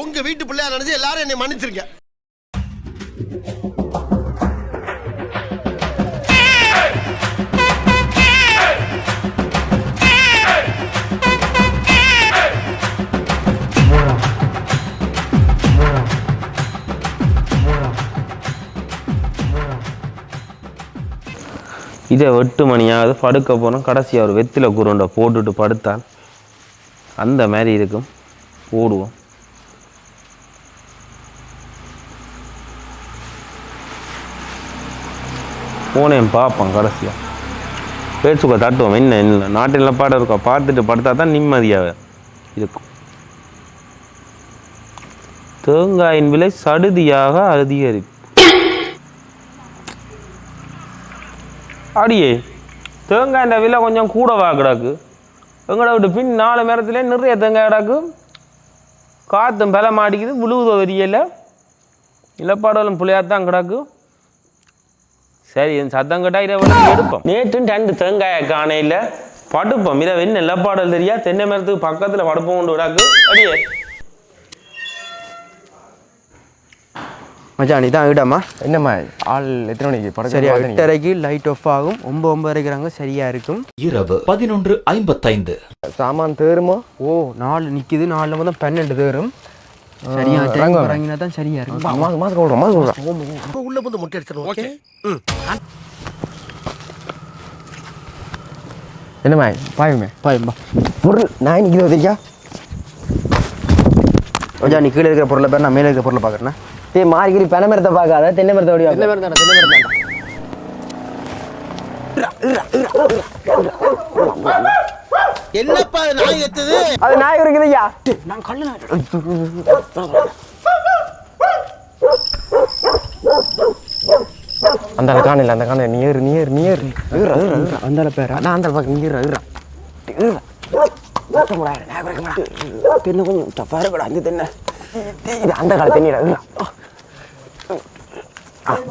உங்க வீட்டு பிள்ளையா நினைச்சு எல்லாரும் என்னை மன்னிச்சிருங்க. இதை எட்டு மணியாவது படுக்க போகிறோம் கடைசியாக ஒரு வெத்தில குருண்டை போட்டுட்டு படுத்தால் அந்த மாதிரி இருக்கும். போடுவோம். போனேன் பார்ப்போம் கடைசியாக பேச்சுக்க தட்டுவோம். என்ன இல்லை நாட்டில் பாடம் இருக்கா? பார்த்துட்டு படுத்தா தான் நிம்மதியாக இருக்கும். தேங்காயின் விலை சடுதியாக அதிகரிப்பு. அடியே தேங்காய் விலை கொஞ்சம் கூடவா கிடக்கு? எங்களை விட்டு பின் நாலு மரத்துலேயே நிறைய தேங்காய் கிடக்கு. காற்றும் பல மாட்டிக்குது விழுவுதோ தெரியல இலப்பாடலும் தான் கிடக்கு. சரி இந்த சத்தம் கேட்டா இதை விட எடுப்போம். நேற்று ரெண்டு தேங்காயை காணையில் படுப்போம். இதை என்ன இலப்பாடல் தெரியா? தென்னை மரத்துக்கு பக்கத்தில் படுப்போம் கொண்டு விடாக்கு அடியே. மச்சான் இதான் இடமா என்னம்மா ஆள் எத்தனை மணிக்கு? படம் சரியா எட்டரைக்கு லைட் ஆஃப் ஆகும். ஒன்பது ஒன்பதரைக்கிறாங்க சரியா இருக்கும். இரவு பதினொன்று ஐம்பத்தைந்து. சாமான் தேருமோ? ஓ நாலு நிக்குது. நாலுல மொத்தம் பன்னெண்டு பேரும் சரியா? இறங்கினா தான் சரியா இருக்கும் மாசம் மாசம் சொல்கிறோம் மாசம் சொல்கிறோம் உள்ள வந்து முட்டை அடிச்சிடும் ஓகே? என்னம்மா பாயுமே பாயம்பா பொருள் நான் இன்னைக்கு வந்திருக்கியா மச்சான் நீ கீழே இருக்கிற பொருளை பேர் நான் மேலே இருக்கிற பொருளை பார்க்குறேன் ஏய் மாறிக்கிரி பென மரத்தை பார்க்காத தென்னை மரத்தை ஓடி தென்னை மரம் தானே தென்னை என்னப்பா நாய் எத்துது? அது நாய் இருக்குதுய்யா நான் கல்லு அந்த காணல அந்த காணல நீர் நீர் நீர் அந்த பேரா? நான் அந்த பக்கம் நீர் ஈரா தென்னை கொஞ்சம் தப்பா இருக்கடா அந்த தென்னை. இது அந்த கால தண்ணீர் ஈரா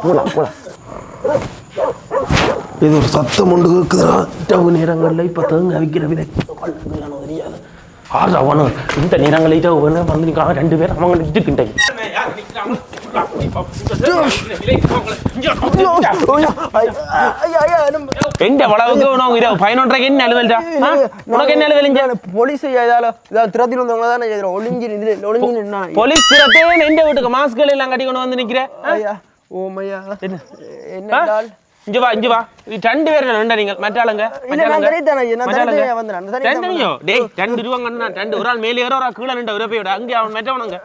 போலாம் போலாம். இது ஒரு சத்தம் ஒன்று இருக்குதுடா இரவு நேரங்களில் இப்போ தேங்க விற்கிற விலை தெரியாது ஆறு அவனும் இந்த நேரங்களில் இரவு வேணும் வந்து நிற்காம ரெண்டு பேர் அவங்க இட்டுக்கிட்டேன் எந்த வளவுக்கு உனக்கு இரவு பதினொன்றரைக்கு என்ன அலுவல்டா? உனக்கு என்ன அலுவலிஞ்ச போலீஸ் இதால இதால் திரத்தில் வந்தவங்க தானே எதிரும் ஒளிஞ்சு நின்று ஒளிஞ்சு நின்னா. போலீஸ் திறத்தே எந்த வீட்டுக்கு. மாஸ்கள் எல்லாம் கட்டி கொண்டு வந்து நிக்கிற. ஆ? ஐயா ஓமையா என்ன? இங்க வா இங்க வா. ரெண்டு பேர் ரெண்டா நீங்கள் மற்றாளுங்க இல்ல, நான் தனித்தானே, நான் தனித்தனியா வந்தேன், நான் தனித்தனியா ரெண்டு நீயோ? டேய் ரெண்டு ரூபா கண்ணா ரெண்டு. ஒரு ஆள் மேலே ஏற ஒரு ஆள் கீழே ரெண்டு ஒரு போய் விட அங்கே அவன் மற்றவனுங்க.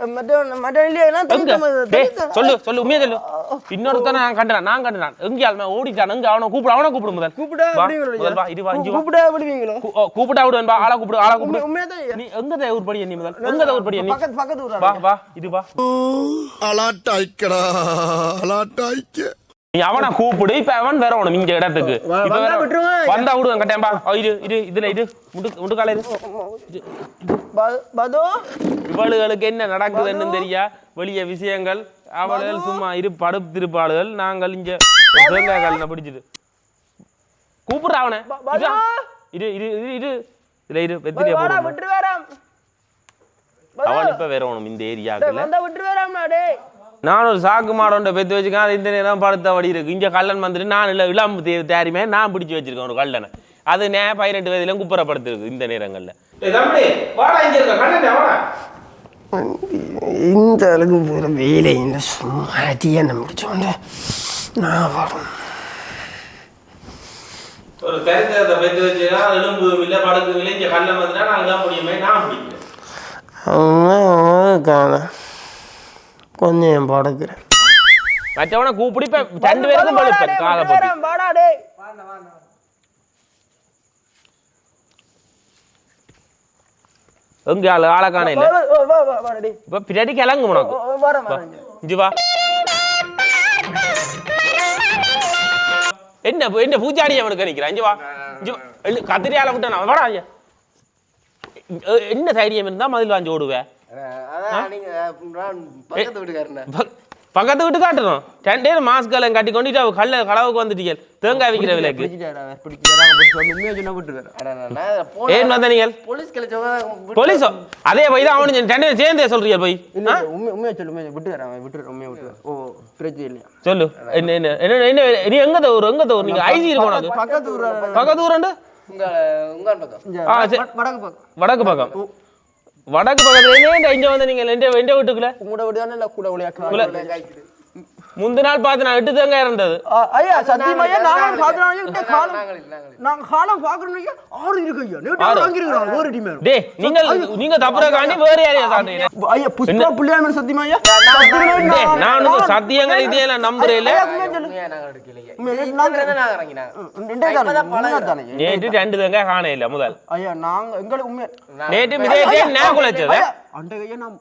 சொல்லு சொல்லு உண்மையா சொல்லு. இன்னொருத்தனை நான் கண்டுறான் நான் கண்டுறான். எங்க ஆள்? ஓடிட்டான் எங்க? அவனை கூப்பிடு அவனை கூப்பிடு முதல். கூப்பிட்டா வா, விடுவீங்களோ முதல் வா இது வா இங்க வா. கூப்பிட்டா விடுவீங்களோ கூ- ஓ, கூப்பிட்டா விடுவேன் பா ஆளை கூப்பிடு ஆளை கூப்பிடு. தான். நீ எங்க தேவர் படி நீ முதல்? எங்க தேவர் படி நீ? பக்கத்து பக்கத்து ஊரா வா வா இது வா. அலாட்டாய்க்கடா அலாட்டாய்க்க. நீ அவனை கூப்பிடு இப்ப அவன் வேற உனக்கு இங்க இடத்துக்கு. வந்தா விடுவேன் கட்டேன்பா இரு இரு இதுல இரு. முண்டு முண்டுக்கால இரு. இவளுகளுக்கு என்ன நடக்குதுன்னு தெரியா? வெளிய விஷயங்கள். அவளுகள் சும்மா இரு படுத்திருப்பாளுகள். நாங்கள் இங்க தேங்காய் காலில் பிடிச்சிட்டு. கூப்பிடுற அவனை. இரு இரு இரு இரு. இதுல இரு வேறாம் அவன் இப்ப வேற உனக்கு இந்த ஏரியாக்குல நான் ஒரு சாக்கு மாடோண்ட பெத்து வச்சுக்கேன். அது இந்த நேரம் படுத்த வடி இருக்கு. இங்க கல்லன் வந்துட்டு நான் இல்லை இளம்பு தே தேரிமே நான் பிடிச்சு வச்சிருக்கேன் ஒரு கல்லனை அது நே பதினெட்டு வயதுல குப்புறப்படுத்திருக்கு இந்த நேரங்கள்ல. வாடா இங்க இருக்க கல்லன் வாடா. இந்த அளவுக்கு வேற வேலை இல்லை. சும்மா தீய நம்பிச்சோண்டு நான் வரும் ஒரு கருத்தை பெத்து வச்சுக்கா எலும்பு இல்லை படுக்கு இல்லை இங்க கல்லன் வந்துட்டா நான் இதான் முடியுமே நான் பிடிக்கிறேன். கொஞ்சம் படுக்கிறேன். மற்றவனை கூப்பிடி இப்ப ரெண்டு பேருக்கும் படுப்பேன். காதை போட்டு. எங்க ஆளு ஆளை காண இல்ல? இப்ப பின்னாடி கிளங்கு உனக்கு. இங்க வா. என்ன என்ன பூஜாடி அவனுக்கு நிக்கிறான் இங்க வா. இல்ல, கத்திரியால விட்டான். வாடா என்ன தைரியம் இருந்தா மதில் வாங்கி ஓடுவேன் பக்கத்து வீட்டு காட்டுறோம். ரெண்டே மாஸ்க் எல்லாம் கட்டி கொண்டுட்டு அவ கல்ல களவுக்கு வந்துட்டீங்க. தேங்காய் விற்கிற விலைக்கு. ஏன் வந்த நீங்கள் போலீஸ் அதே போய் தான் அவனு ரெண்டு சேர்ந்தே சொல்றீங்க போய். உண்மையா சொல்லு உண்மையா விட்டு வரேன் விட்டு உண்மையா விட்டு. ஓ பிரச்சனை இல்லையா? சொல்லு. என்ன என்ன என்ன நீ எங்க தவறு எங்க தவறு நீங்க ஐசி இருக்கணும் பக்கத்து ஊர் பக்கத்து ஊரண்டு உங்க உங்க பக்கம். வடக்கு பக்கம். வடக்கு பக்கம். வடக்கு பக்கத்துல இருந்து இங்க வந்து நீங்க எந்த வீட்டுக்குள்ள. உங்களோட வீடு தானே கூட விளையாட்டு முந்தின நாள் பார்த்து நான் எட்டு தேங்காய் இருந்தது ஐயா சத்தியமா ஐயா நாங்க பாக்குறோம் இந்த காலம் நாங்க காலம் பாக்குறோம் ஐயா ஆறு இருக்கு ஐயா. நேற்று ஆறு? வாங்கி இருக்கிறோம் ஒரு டீம் டே நீங்க நீங்க தப்புற காண்டி வேற யாரையா சாப்பிட்டீங்க? ஐயா புஷ்பா புள்ளியாம சத்தியமா ஐயா? டே நான் உங்க இதெல்லாம் நம்புறேன் இல்ல. நேற்று ரெண்டு தேங்காய் காண இல்ல முதல். ஐயா நாங்க எங்களுக்கு நேற்று இதே நான் குலைச்சது. ஐயா நான்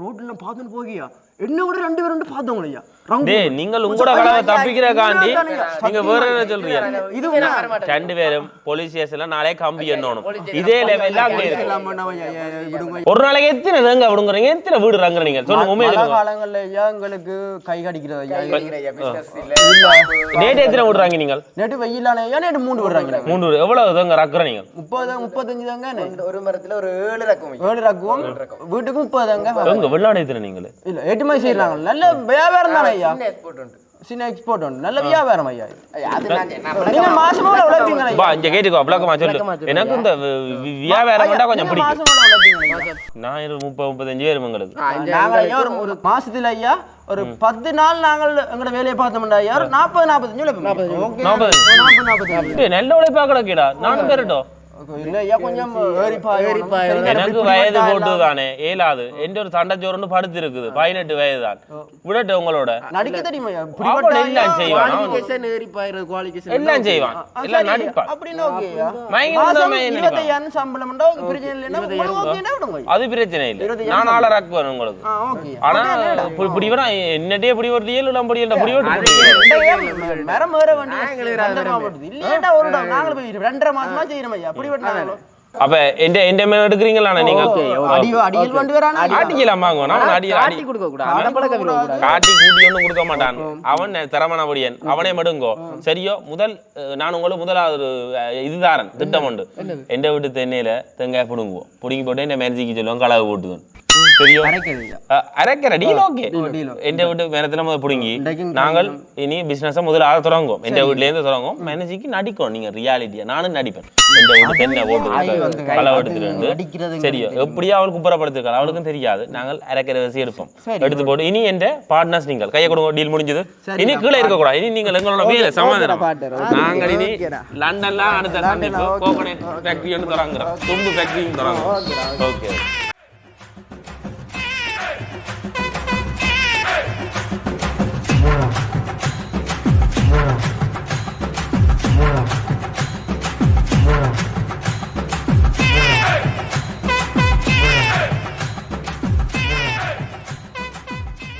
ரோட்ல பார்த்துன்னு போகியா? என்ன விட ரெண்டு பேரும் பார்த்தவங்க ஐயா ரவுண்டு. டே நீங்கள் உங்களோட கலவை தப்பிக்கிற காண்டி நீங்க வேற என்ன சொல்றீங்க? இது உண்மை. ரெண்டு பேரும் போலீஸ் ஸ்டேஷன்ல நாளே கம்பி எண்ணணும். இதே லெவல்ல அங்க இருக்கு. ஒரு நாளைக்கு எத்தனை தேங்காய் விடுங்குறீங்க? எத்தனை வீடு ரங்குறீங்க? சொல்லுங்க உண்மையை மழை சொல்லுங்க. காலங்கள்ல ஐயா எங்களுக்கு கை கடிக்கிறது ஐயா. டேட் எத்தனை விடுறாங்க நீங்கள்? நேற்று வெயிலான ஐயா நேற்று மூணு விடுறாங்க. மூன்று வீடு. எவ்வளவு தேங்காய் ரக்குற நீங்கள்? முப்பது முப்பத்தஞ்சு தாங்க ஒரு மரத்துல ஒரு ஏழு ரக்கம் ஏழு ரக்குவோம். வீட்டுக்கு முப்பது தாங்க. எங்க வெளிநாடு எத்தனை நீங்கள்? இல்ல எட்டு மாதிரி செய்யறாங்க நல்ல வியாபாரம் தானே ஐயா? சின்ன எக்ஸ்போர்ட் உண்டு. நல்ல வியாபாரம் ஐயா நீங்க மாசமா இங்க கேட்டுக்கோ விளக்கமா சொல்லு. எனக்கு இந்த வியாபாரம் பண்ணா கொஞ்சம் பிடிக்கும். நான் ஒரு முப்பது முப்பத்தஞ்சு பேரும் உங்களுக்கு நாங்கள் ஐயா ஒரு ஒரு மாசத்துல ஐயா ஒரு பத்து நாள் நாங்கள் எங்களோட வேலையை பார்த்தோம்டா ஐயா. ஒரு நாற்பது நாற்பத்தஞ்சு நாற்பது. நாற்பது. டேய், நல்ல உழைப்பா கிடக்கீடா. நானும் பேரட்டும் இல்ல ஐயா கொஞ்சம் ஏறிப்பா எனக்கு வயது போட்டு தானே ஏலாது எந்த ஒரு சண்டைச்சோறுன்னு படுத்து இருக்குது பதினெட்டு வயது தான் விடட்டு உங்களோட எல்லாம் செய்வான் எல்லாம் செய்வான் எல்லாம் நடிப்பான் சம்பளம். அது பிரச்சனை இல்லை நான் ஆளை ரக்குவேன் உங்களுக்கு ஆனா என்னட்டே ஒரு படி பிடி ஓட்டு மரம் ஏற வேண்டிய ஒரு ரெண்டரை மாசமா செய்யறோம் ஐயா அப்படி வெட்டினாங்களோ அப்ப எந்த எந்த மேல எடுக்கிறீங்களா நீங்க அடி அடியில் கொண்டு வரானா ஆட்டிக்கலாம் வாங்குவோம் நான் அடி அடி கொடுக்க கூடாது காட்டி கூட்டி ஒன்றும் கொடுக்க மாட்டான் அவன் திறமன படியன் அவனே மடுங்கோ சரியோ முதல் நான் உங்களுக்கு முதலாவது இதுதாரன் திட்டம் உண்டு எந்த வீட்டு தென்னையில தேங்காய் பிடுங்குவோம் பிடுங்கி போட்டு என்ன மேரேஜிக்கு சொல்லுவோம் களவு போட்டுக்கணும் சரியோ அஹ், அரைக்கிற டீல் ஓகே எந்த வீட்டு மேரத்துல முதல் பிடுங்கி நாங்கள் இனி பிசினஸை முதல்ல தொடங்குவோம். எந்த வீட்ல இருந்து தொடங்குவோம். மேனேஜிக்கு நடிக்கும். நானும் நடிப்பேன். எந்த எடுத்துட்டு சரியோ எப்படியோ அவள் குப்புறப்படுத்திருக்காள் அவளுக்கும் தெரியாது. நாங்கள் அரைக்கிற வசி எடுப்போம் எடுத்து போட்டு இனி என்ற பார்ட்னர்ஸ் நீங்கள். கையை கொடுங்க டீல் முடிஞ்சது. இனி கீழே இருக்கக்கூடாது. இனி நீங்கள் எங்களோட வேலை சமாதானம். நாங்கள் இனி லண்டன்லாம் அடுத்த சந்திப்பு. கோகனட் ஃபேக்டரி ஒன்று தொடங்குறோம். தும்பு ஃபேக்டரியும் தொடங்குறோம். ஓகே.